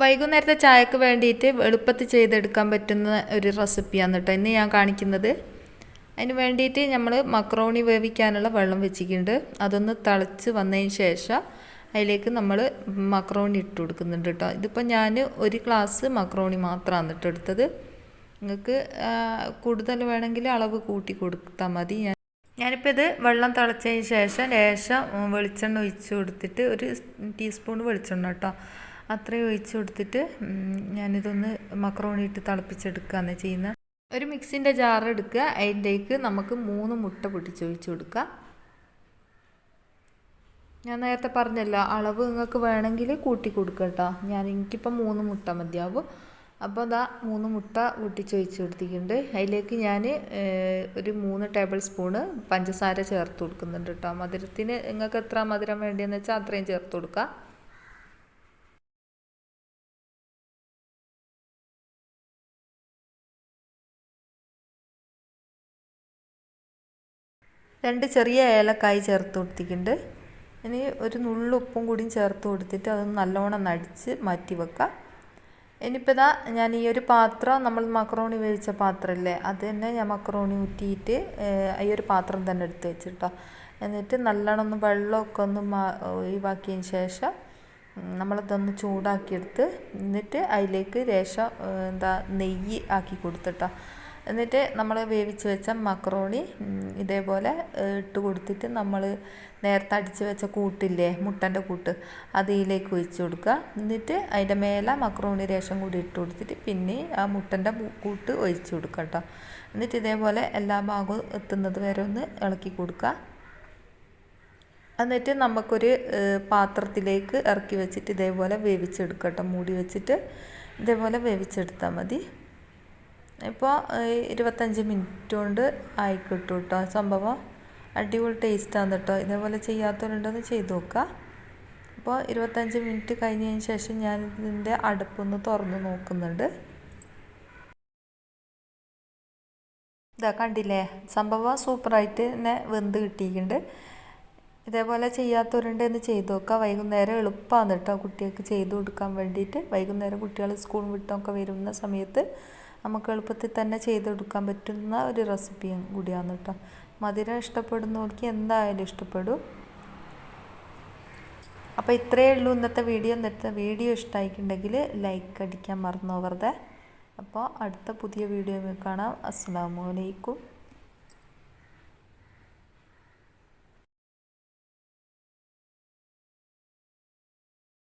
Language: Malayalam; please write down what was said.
വൈകുന്നേരത്തെ ചായക്ക് വേണ്ടിയിട്ട് എളുപ്പത്തിൽ ചെയ്തെടുക്കാൻ പറ്റുന്ന ഒരു റെസിപ്പിയാണ് കേട്ടോ ഇന്ന് ഞാൻ കാണിക്കുന്നത്. അതിന് വേണ്ടിയിട്ട് നമ്മൾ മക്രോണി വേവിക്കാനുള്ള വെള്ളം വെച്ചിട്ടുണ്ട്. അതൊന്ന് തിളച്ച് വന്നതിന് ശേഷം അതിലേക്ക് നമ്മൾ മക്രോണി ഇട്ട് കൊടുക്കുന്നുണ്ട് കേട്ടോ. ഇതിപ്പോൾ ഞാൻ ഒരു ഗ്ലാസ് മക്രോണി മാത്രമാണ് കേട്ടോ എടുത്തത്. നിങ്ങൾക്ക് കൂടുതൽ വേണമെങ്കിൽ അളവ് കൂട്ടി കൊടുത്താൽ മതി. ഞാൻ ഞാനിപ്പോൾ ഇത് വെള്ളം തിളച്ചതിന് ശേഷം ലേശം വെളിച്ചെണ്ണ ഒഴിച്ച് കൊടുത്തിട്ട് ഒരു ടീസ്പൂൺ വെളിച്ചെണ്ണ കേട്ടോ. അത്രയും ഒഴിച്ച് കൊടുത്തിട്ട് ഞാനിതൊന്ന് മക്രോണി ഇട്ട് തിളപ്പിച്ചെടുക്കുകയാണ് ചെയ്യുന്നത് ഒരു മിക്സിന്റെ ജാർ എടുക്കുക. അതിന്റേക്ക് നമുക്ക് മൂന്ന് മുട്ട പൊട്ടിച്ചൊഴിച്ച് കൊടുക്കുക. ഞാൻ നേരത്തെ പറഞ്ഞല്ലോ അളവ് നിങ്ങൾക്ക് വേണമെങ്കിൽ കൂട്ടി കൊടുക്കുക കേട്ടോ. ഞാൻ എനിക്കിപ്പോൾ മൂന്ന് മുട്ട മതിയാവും. അപ്പോൾ അതാ മൂന്ന് മുട്ട പൊട്ടിച്ചൊഴിച്ച് കൊടുത്തിട്ടുണ്ട്. അതിലേക്ക് ഞാൻ ഒരു മൂന്ന് ടേബിൾ സ്പൂണ് പഞ്ചസാര ചേർത്ത് കൊടുക്കുന്നുണ്ട് കേട്ടോ. മധുരത്തിന് നിങ്ങൾക്ക് എത്ര മധുരം വേണ്ടതെന്ന് വെച്ചാൽ അത്രയും ചേർത്ത് കൊടുക്കുക. രണ്ട് ചെറിയ ഏലക്കായി ചേർത്ത് കൊടുത്തിട്ടുണ്ട്. ഇനി ഒരു നുള്ളുപ്പും കൂടിയും ചേർത്ത് കൊടുത്തിട്ട് അതൊന്ന് നല്ലോണം നടിച്ച് മാറ്റി വെക്കാം. ഇനിയിപ്പോൾ ഇതാ ഞാൻ ഈ ഒരു പാത്രം നമ്മൾ മക്രോണി വേവിച്ച പാത്രമല്ലേ അത് തന്നെ ഞാൻ മക്രോണി ഊറ്റിയിട്ട് ഈ ഒരു പാത്രം തന്നെ എടുത്ത് വെച്ചിട്ടോ. എന്നിട്ട് നല്ലോണം ഒന്ന് വെള്ളമൊക്കെ ഒന്ന് ഒഴിവാക്കിയതിന് ശേഷം നമ്മളിതൊന്ന് ചൂടാക്കിയെടുത്ത് എന്നിട്ട് അതിലേക്ക് രേഷം എന്താ നെയ്യ് ആക്കി കൊടുത്തിട്ടോ. എന്നിട്ട് നമ്മൾ വേവിച്ച് വെച്ച മക്രോണി ഇതേപോലെ ഇട്ട് കൊടുത്തിട്ട് നമ്മൾ നേരത്തെ അടിച്ച് വെച്ച കൂട്ടില്ലേ മുട്ടന്റെ കൂട്ട് അതിലേക്ക് ഒഴിച്ച് കൊടുക്കുക. എന്നിട്ട് അതിന്റെ മേലെ മക്രോണി രേഷം കൂടി ഇട്ട് കൊടുത്തിട്ട് പിന്നെ ആ മുട്ടന്റെ കൂട്ട് ഒഴിച്ച് കൊടുക്കുക കേട്ടോ. എന്നിട്ട് ഇതേപോലെ എല്ലാ ഭാഗവും എത്തുന്നത് വരെ ഒന്ന് ഇളക്കി കൊടുക്കുക. എന്നിട്ട് നമുക്കൊരു പാത്രത്തിലേക്ക് ഇറക്കി വെച്ചിട്ട് ഇതേപോലെ വേവിച്ചെടുക്കട്ടോ മൂടി വെച്ചിട്ട് ഇതേപോലെ വേവിച്ചെടുത്താൽ മതി. ഇപ്പോൾ ഇരുപത്തഞ്ച് മിനിറ്റ് കൊണ്ട് ആയി കിട്ടും സംഭവം. അടിപൊളി ടേസ്റ്റാണ് കേട്ടോ ഇതേപോലെ ചെയ്യാത്തവരുണ്ടെന്ന് ചെയ്ത് നോക്കുക അപ്പോൾ ഇരുപത്തഞ്ച് മിനിറ്റ് കഴിഞ്ഞതിന് ശേഷം ഞാൻ ഇതിന്റെ അടുപ്പൊന്ന് തുറന്ന് നോക്കുന്നുണ്ട്. ഇതാ കണ്ടില്ലേ? സംഭവം സൂപ്പറായിട്ട് തന്നെ വെന്ത് കിട്ടിയിട്ടുണ്ട്. ഇതേപോലെ ചെയ്യാത്തവരുണ്ട് എന്ന് ചെയ്ത് നോക്കുക വൈകുന്നേരം എളുപ്പമാണ് കേട്ടോ കുട്ടികൾക്ക് ചെയ്തു കൊടുക്കാൻ വേണ്ടിയിട്ട്. വൈകുന്നേരം കുട്ടികൾ സ്കൂൾ വിട്ടൊക്കെ വരുന്ന സമയത്ത് നമുക്ക് എളുപ്പത്തിൽ തന്നെ ചെയ്തെടുക്കാൻ പറ്റുന്ന ഒരു റെസിപ്പിയും കൂടിയാണ് കേട്ടോ. മധുരം ഇഷ്ടപ്പെടുന്നവർക്ക് എന്തായാലും ഇഷ്ടപ്പെടും. അപ്പോൾ ഇത്രയേ ഉള്ളൂ ഇന്നത്തെ വീഡിയോ. ഇന്നത്തെ വീഡിയോ ഇഷ്ടമായിട്ടുണ്ടെങ്കിൽ ലൈക്ക് അടിക്കാൻ മറന്നു അപ്പോൾ അടുത്ത പുതിയ വീഡിയോ കാണാം. അസ്സാം വലൈക്കും